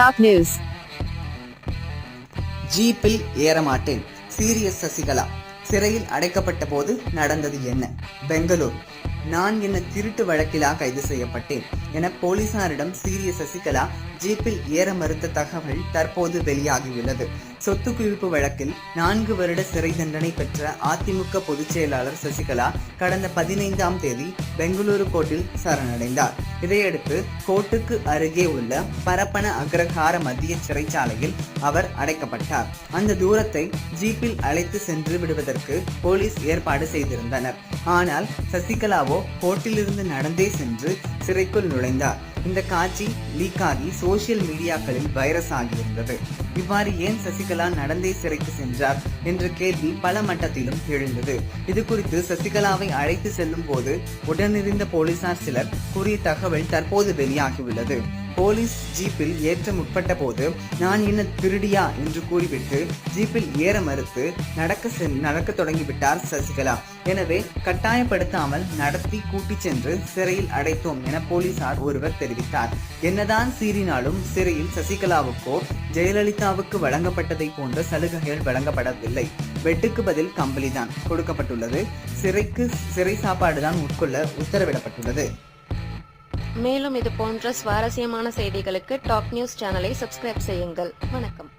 Top news ஜீப்பில் ஏறமாட்டேன் serious Sasikala சிறையில் அடைக்கப்பட்ட போது நடந்தது என்ன? பெங்களூர். நான் என்ன திருட்டு வழக்கிலா கைது செய்யப்பட்டேன். என போலீசாரிடம் சீரிய சசிகலா ஜீப்பில் ஏற மறுத்த தகவல் தற்போது வெளியாகியுள்ளது. சொத்து குவிப்பு வழக்கில் நான்கு வருட சிறை தண்டனை பெற்ற அதிமுக பொதுச் செயலாளர் சசிகலா கடந்த பதினைந்தாம் தேதி பெங்களூரு கோர்ட்டில் சரணடைந்தார். இதையடுத்து கோர்ட்டுக்கு அருகே உள்ள பரப்பன அக்ரஹார மத்திய சிறைச்சாலையில் அவர் அடைக்கப்பட்டார். அந்த தூரத்தை ஜீப்பில் அழைத்து சென்று விடுவதற்கு போலீஸ் ஏற்பாடு செய்திருந்தனர். ஆனால் சசிகலாவோ கோர்ட்டிலிருந்து நடந்தே சென்று சிறைக்குள் நுழைந்தார். இந்த காட்சி லீக் ஆகி சோசியல் மீடியாக்களில் வைரஸ் ஆகியிருந்தது. இவ்வாறு ஏன் சசிகலா நடந்தே சிறைக்கு சென்றார் என்ற கேள்வி பல மட்டத்திலும் எழுந்தது. இது குறித்து சசிகலாவை அழைத்து செல்லும் போது உடனிருந்த போலீசார் சிலர் கூறிய தகவல் தற்போது வெளியாகியுள்ளது. போலீஸ் ஜீப்பில் ஏற்ற முற்பட்ட போது நான் என்ன திருடியா என்று கூறிவிட்டு ஜீப்பில் ஏற மறுத்து நடக்க சென் நடக்க தொடங்கிவிட்டார் சசிகலா. எனவே கட்டாயப்படுத்தாமல் நடத்தி கூட்டிச் சென்று சிறையில் அடைத்தோம் என போலீசார் ஒருவர் தெரிவித்தார். என்னதான் சீறினாலும் சிறையில் சசிகலாவுக்கோ ஜெயலலிதாவுக்கு வழங்கப்பட்டதை போன்ற சலுகைகள் வழங்கப்படவில்லை. வெட்டுக்கு பதில் கம்பளிதான் கொடுக்கப்பட்டுள்ளது. சிறைக்கு சிறை சாப்பாடு தான் உட்கொள்ள உத்தரவிடப்பட்டுள்ளது. மேலும் இது போன்ற சுவாரஸ்யமான செய்திகளுக்கு டாப் நியூஸ் சேனலை சப்ஸ்கிரைப் செய்யுங்கள். வணக்கம்.